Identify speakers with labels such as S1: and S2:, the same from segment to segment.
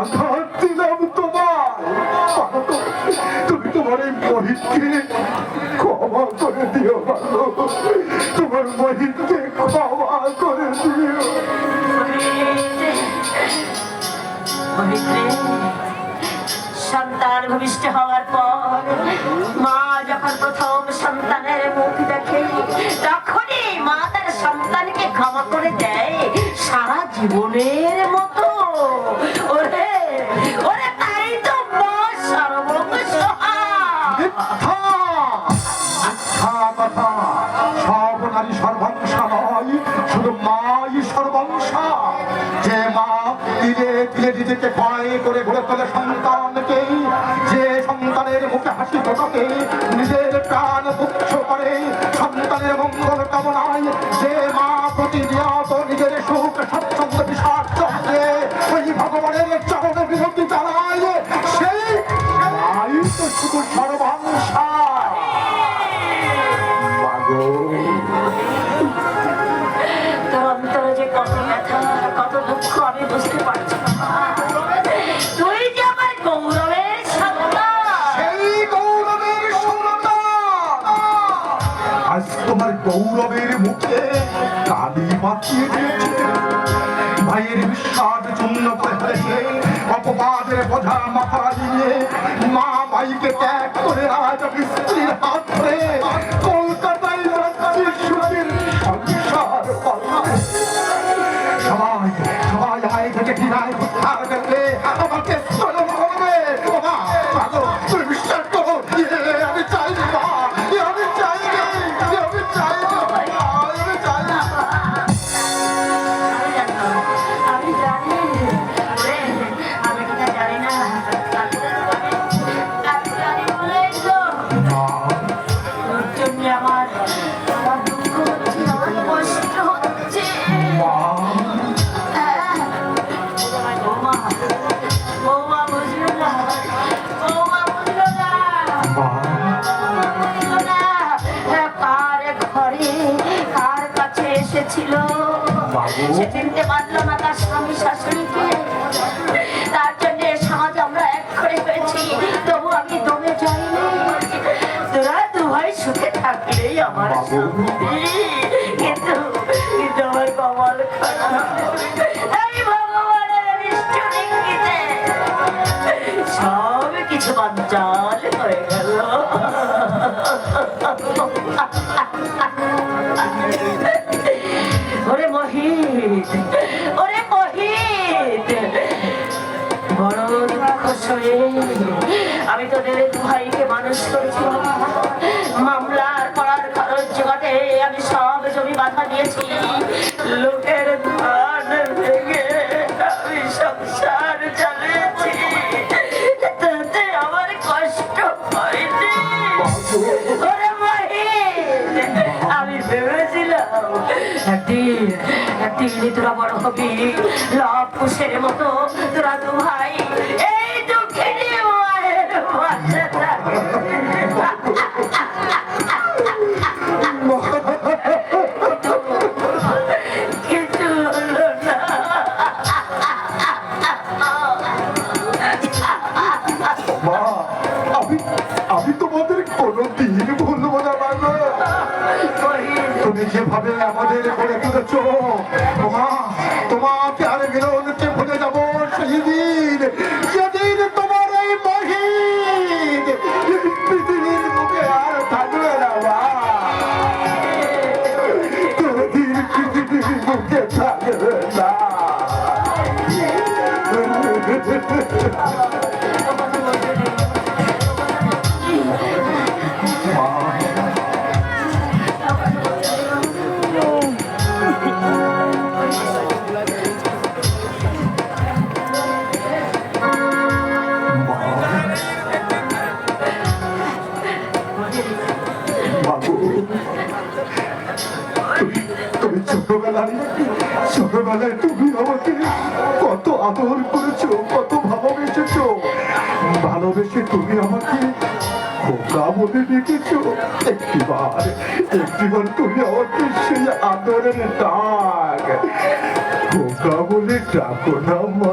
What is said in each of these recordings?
S1: আঘাত দিলাম তোমার তুমি তোমার এই মহিতকে ক্ষমা করে দিও ভালো তোমার মহিতকে ক্ষমা করে দিও
S2: সন্তান ভূমিষ্ঠ হওয়ার পর, মা যখন প্রথম সন্তানের মুখ দেখে, তখনই মা তার সন্তানকে ক্ষমা করে দেয়। সারা জীবনের মতো। ওরে ওরে তাই তো
S1: মিথ্যা কথা সব নারী সর্বংসা নয় শুধু মাই সর্বংসা যে মা দিলে দিলে নিজেকে ভয় করে ঘুরে তোলে সন্তানকে যে সন্তানের মুখে হাসি ফোটাতে, নিজের ভগবানের চরণে বিরতি জানায় সেই তো শুধু
S2: তোর অন্তরে যে কত ব্যথা কত দুঃখ আমি বুঝতে পারছি তুই যে আমার গৌরবের
S1: সেই গৌরবের সন্তান আজ তোমার গৌরবের মুখে কালি মাখিয়ে দিয়েছে। ভাইয়ের বিশ্বাস চূর্ণ ফেলেছে অপবাদের বোঝা মাথা দিয়ে মা ভাইকে ত্যাগ করে আজ স্ত্রীর হাত ধরে কলকাতায় সবাই সবাই আয় থেকে ঘৃণায়
S2: থাকলেই আমার। শান্তি। কিন্তু কিন্তু আমার কমাল খারাপ এই ভগবানের নিষ্ঠুর সব কিছু বাঞ্চাল হয়ে গেল ওরে মহিত ওরে মহিত বড় দুঃখ সয়ে আমি তোদের ভাইকে মানুষ করেছি। মামলার পড়ার খরচ জোগাতে আমি সব জমি বাধা দিয়েছি। লোকের ধান কষ্ট হয়নি। ওরে আমি ভেবেছিলাম একদিন একদিন তোরা বড় হবি। লাভ কুশের মতো তোরা দু ভাই
S1: যেভাবে আমাদের করে তুলেছ। মা ছোটবেলায় ছোটবেলায় তুমি আমাকে কত আদর করেছ, কত ভালোবেসেছ। ভালোবেসে তুমি আমাকে খোকা বলে ডেকেছো। একটিবার একটিবার তুমি আমাকে সেই আদরের ডাক। খোকা বলে ডাকো না মা।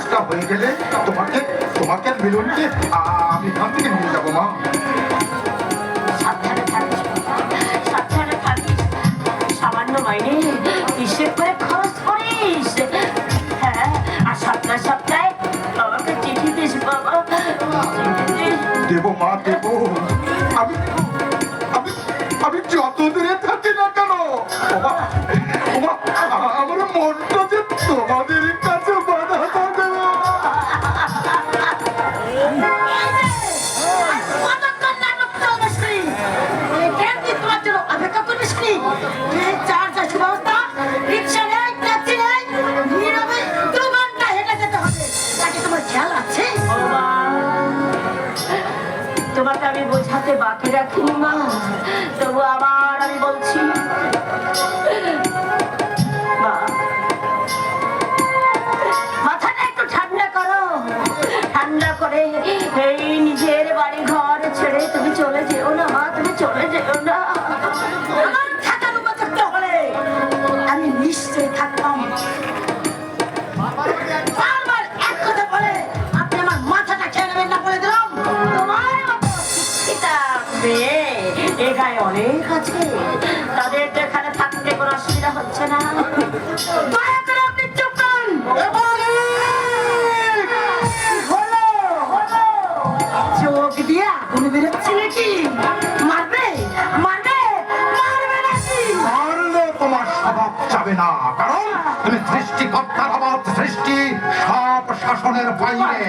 S1: কাজটা হয়ে গেলে তোমাকে তোমাকে মিলনকে আমি এখান থেকে নিয়ে যাব মা।
S2: সামান্য মাইনে হিসেব করে খরচ করিস। হ্যাঁ আর সপ্তাহে সপ্তাহে বাবাকে চিঠি দিস বাবা। চিঠি
S1: দেবো মা দেবো
S2: তোমাকে আমি বোঝাতে বাকি রাখিনি মা। তবু আবার আমি বলছি ঠান্ডা করো। ঠান্ডা করে এই নিজের বাড়ি ঘর ছেড়ে তুমি চলে যেও না মা। মেয়ে এ গায়ে অনেক আছে। তাদের এখানে থাকতে কোনো অসুবিধা হচ্ছে না। চোখ দিয়ে আগুন বেরোচ্ছে নাকি? মারবে? মারবে?
S1: তোমার স্বভাব যাবে না কারণ তুমি সৃষ্টিকর্তার অবাধ সৃষ্টি সব শাসনের বাইরে।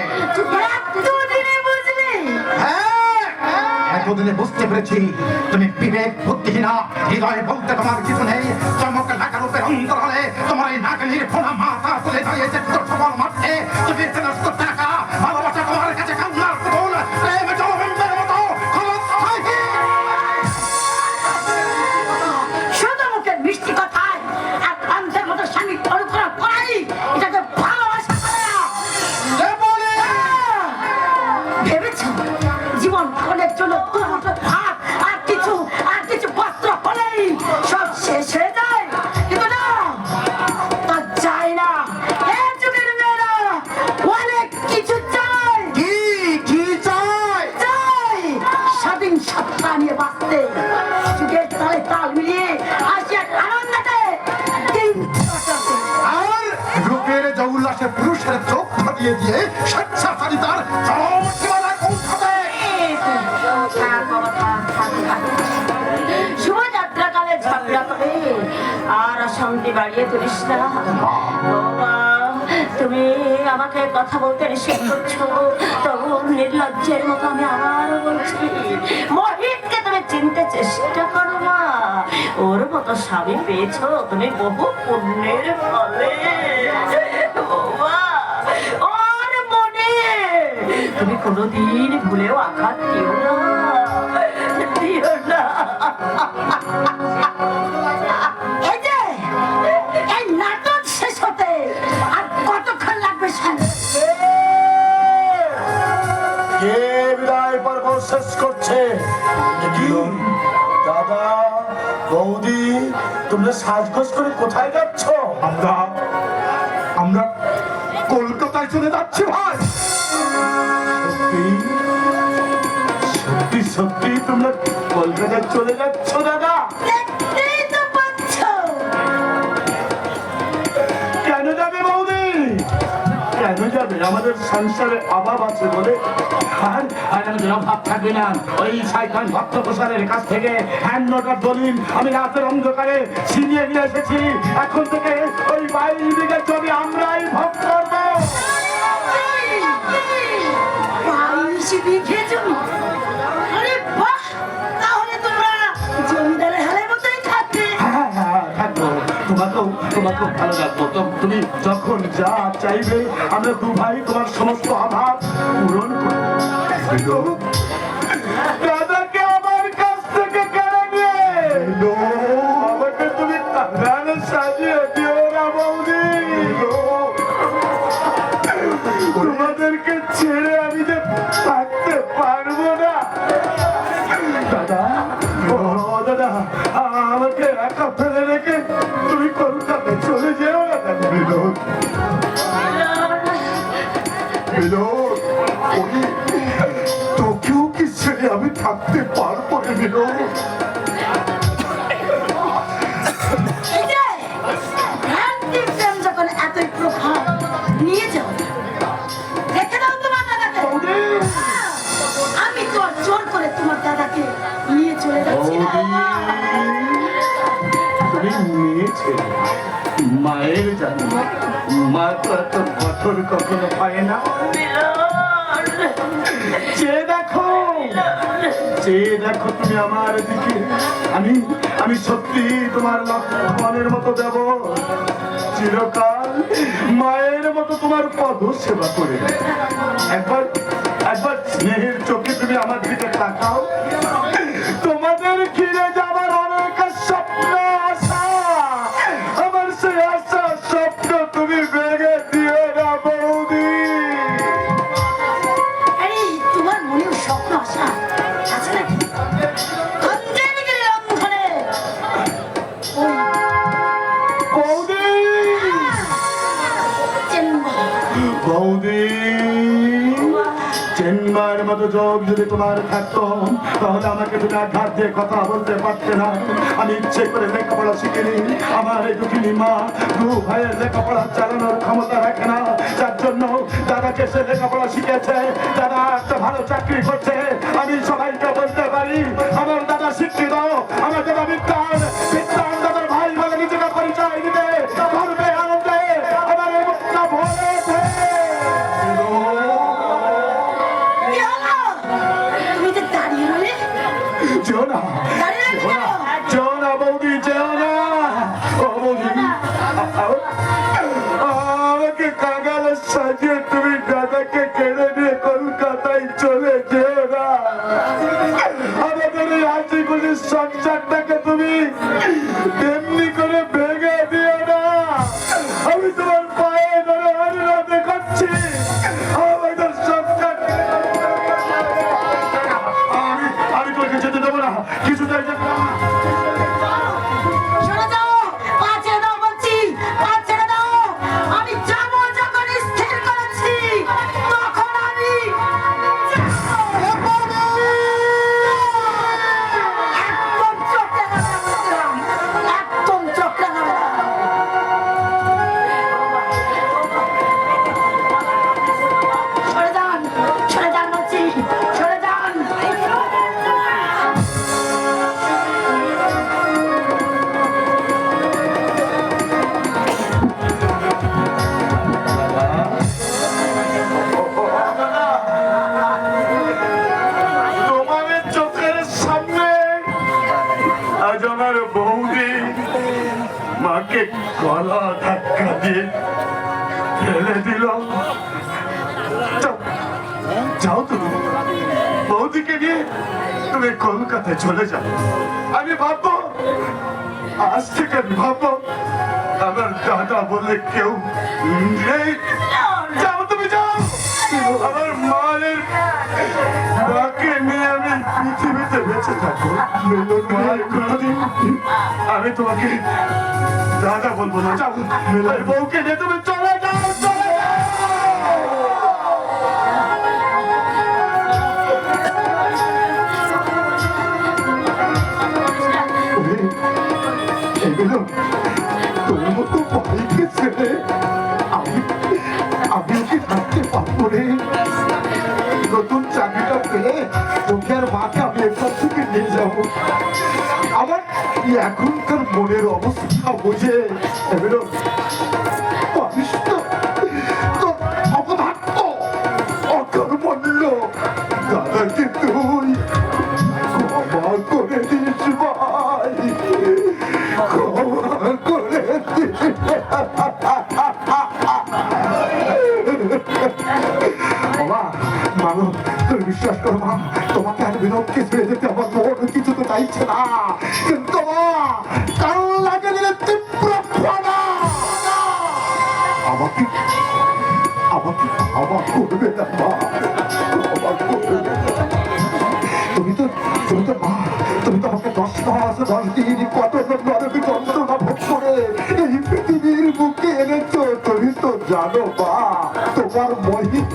S2: এতদিনে
S1: বুঝতে পেরেছি, তুমি বিবেক বুদ্ধিহীনা, হৃদয়ে বলতে তোমার কিছু নেই। চমক লাগার উপরে অন্তর হলে তোমার এই নাগিনীর ফোনা মাথা তুলে দাঁড়িয়েছে। দিয়ে।
S2: শুভযাত্রাকালে ঝগড়া করে, আর বাড়িয়ে তুলিস না। তুমি আমাকে কথা বলতে তবু নির্লজ্জের বলছি তুমি চিনতে চেষ্টা করো না। ওর মতো স্বামী পেয়েছ তুমি বহু পুণ্যের ফলে বাবা ওর মনে তুমি কোনোদিন ভুলেও আঘাত দিও না। দিও শেষ হতে আর কতক্ষণ লাগবে শুনে?
S3: কে বিদায় শেষ করছে? দাদা বৌদি তোমরা সাজগোজ করে কোথায় যাচ্ছ?
S1: আমরা আমরা কলকাতায় চলে যাচ্ছি ভাই।
S3: তোমরা চলে যাচ্ছ দাদা? কেন যাবে বৌদি? কেন যাবে? আমাদের সংসারে অভাব আছে বলে।
S4: আর আর আমাদের অভাব থাকবে না। ওই ভক্ত প্রসারের কাছ থেকে হ্যান্ড নোটার দলিল আমি রাতের অন্ধকারে ছিনিয়ে নিয়ে এসেছি। এখন থেকে ওই বাইশ বিঘা জমি আমরাই ভোগ করব।
S2: বাইশ বিঘে জমি তোমার
S4: খুব ভালো লাগবো তুমি যখন যা চাইবে আমরা দু ভাই তোমার সমস্ত অভাব পূরণ করব। দাদাকে আমার কাছ থেকে কেড়ে নিয়ে। আমাকে তুমি কাঙ্গালে সাজিয়ে দিও না বৌদি। তোমাদেরকে ছেড়ে না
S2: বাবা।
S4: তুমি মেয়ে ছেলে মায়ের জানি মা তো এত কঠোর কখনো পায় না। যে দেখো যে দেখো তুমি আমার দিকে, আমি আমি সত্যি তোমার লক্ষ্মণের মতো দেব। চিরকাল মায়ের মতো তোমার পদ সেবা করে একবার একবার স্নেহের চোখে তুমি আমার দিকে তাকাও। তোমাদের ঘিরে
S2: তোমার
S4: থাকতো তাহলে আমাকে তুমি আঘাত দিয়ে কথা বলতে পারতে না। আমি ইচ্ছে করে লেখাপড়া শিখিনি, আমার এই দুঃখিনী মা, দু ভাইয়ের লেখাপড়া চালানোর ক্ষমতা রাখে না। যার জন্য দাদাকে সে লেখাপড়া শিখেছে দাদা একটা ভালো চাকরি করছে, আমি সবাইকে বলতে পারি, আমার দাদা শিক্ষিত আমার দাদা বিদ্যান বিদ্যান কিছুতেই যেতে
S2: যাও,
S4: তুমি বৌদিকে নিয়ে তুমি কলকাতায় চলে যাও আমি আজ থেকে আমি আমার দাদা বলে কেউ নেই যাও তুমি যাও আমার মায়ের মাকে নিয়ে আমি পৃথিবীতে বেঁচে থাকব আমি তোমাকে দাদা বলব না যাও বউকে নিয়ে তুমি
S1: এগুলো তোর মতো ভাইকে ছেড়ে আমি আমি ওকে থাকতে পারব রে নতুন চাকরিটা পেলে তোকে আর মাকে আমি এখান থেকে নিয়ে যাব আমার এখনকার মনের অবস্থা বুঝে এগুলো
S4: দশ কত ভোগ করে এই পৃথিবীর বুকে এনেছ তুমি তো জানো বা তোমার মহিত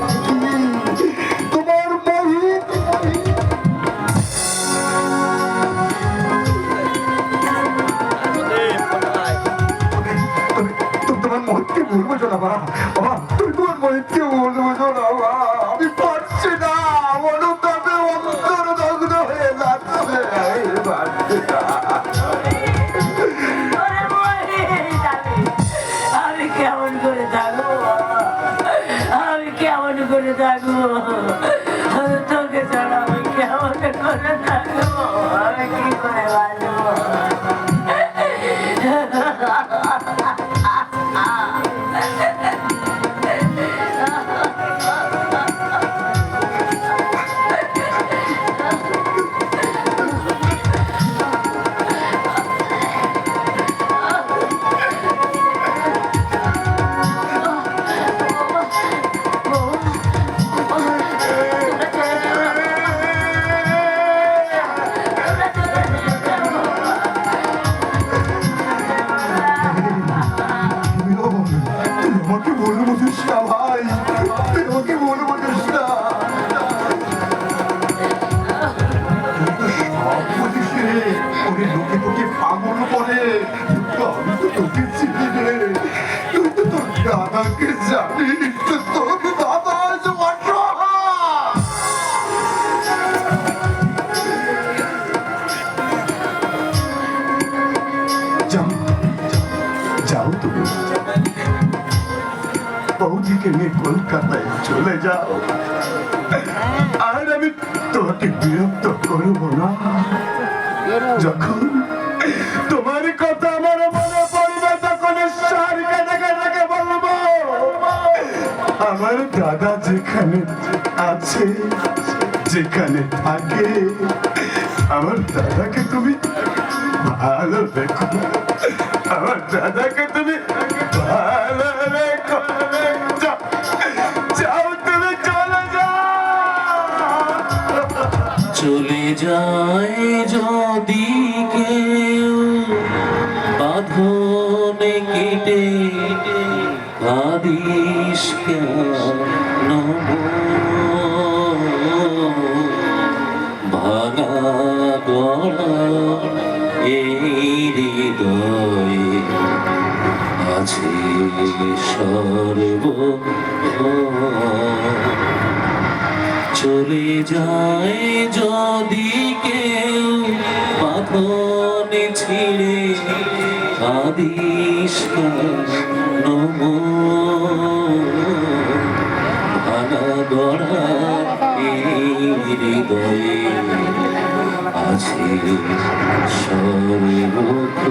S4: বুঝিস না ভাই তুই আমাকে ভুল বুঝিস না সব বুঝিস রে ওরে লোকে তোকে চিনি রে তোর দাদাকে জানিস চলে যাও। আর আমি তোমাকে বিরক্ত করব না। যখন তোমার কথা আমার মনে পড়বে, তখন বলব, আমার দাদা যেখানে আছে, যেখানে থাকে, আমার দাদাকে তুমি ভালো রেখো আমার দাদাকে তুমি ভালো
S5: যায় যদি কেউ বাঁধনে কেটে কাদিস কেন ভাঙা গড়া এই হৃদয়ে আছে সর্ব চলে যায় যদি কেউ বাঁধনে ছিঁড়ে আদিস নম ভাঙা গড়া হৃদয়ে আছে সর্বত্র